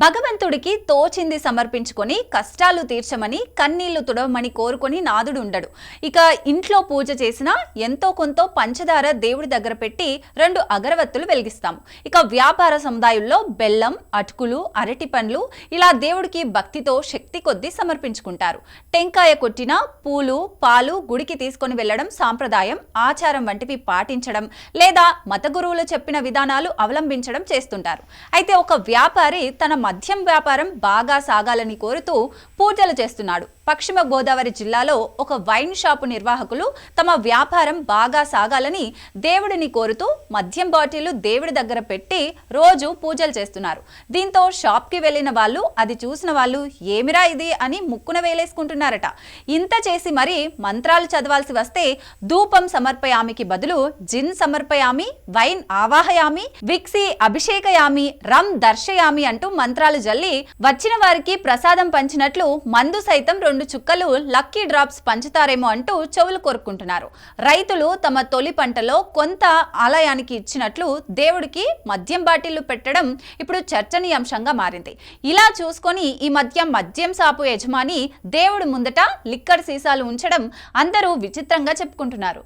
భగవంతుడికి తోచింది సమర్పించుకొని కష్టాలు తీర్చమని కన్నీళ్ళు తుడవమని కోరుకొని నాదుడు ఉండడు. ఇక ఇంట్లో పూజ చేసినా ఎంతో కొంత పంచదార దేవుడి దగ్గర పెట్టి రెండు అగరవత్తులు వెలిగిస్తాం. ఇక వ్యాపార సముదాయంలో బెల్లం అటుకులు అరటి పండ్లు ఇలా దేవుడికి భక్తితో శక్తి కొద్దీ సమర్పించుకుంటారు. టెంకాయ కొట్టిన పూలు పాలు గుడికి తీసుకొని వెళ్ళడం సాంప్రదాయం ఆచారం వంటివి పాటించడం లేదా మత గురువులు చెప్పిన విధానాలు అవలంబించడం చేస్తుంటారు. అయితే ఒక వ్యాపారి తన మద్యం వ్యాపారం బాగా సాగాలని కోరుతూ పూజలు చేస్తున్నాడు. పశ్చిమ గోదావరి జిల్లాలో ఒక వైన్ షాపు నిర్వాహకులు తమ వ్యాపారం బాగా సాగాలని దేవుడిని కోరుతూ మద్యం బాటిల్ దేవుడి దగ్గర పెట్టి రోజు పూజలు చేస్తున్నారు. దీంతో షాప్కి వెళ్ళిన వాళ్ళు అది చూసిన వాళ్ళు ఏమిరా ఇది? అని ముక్కున వేలేసుకుంటున్నారట. ఇంత చేసి మరి మంత్రాలు చదవాల్సి వస్తే ధూపం సమర్పయామికి బదులు జిన్ సమర్పయామి వైన్ ఆవాహయామి విక్సి అభిషేకయామి రమ్ దర్శయామి అంటూ మంత్రాలు జల్లి వచ్చిన వారికి ప్రసాదం పంచినట్లు మందు సైతం రెండు చుక్కలు లక్కీ డ్రాప్స్ పంచుతారేమో అంటూ చెవులు కోరుకుంటున్నారు రైతులు తమ తొలి పంటలో కొంత ఆలయానికి ఇచ్చినట్లు దేవుడికి మద్యం బాటిళ్ళు పెట్టడం ఇప్పుడు చర్చనీయాంశంగా మారింది. ఇలా చూసుకొని ఈ మధ్య మద్యం సాపు యజమాని దేవుడి ముందట లిక్కర్ సీసాలు ఉంచడం అందరూ విచిత్రంగా చెప్పుకుంటున్నారు.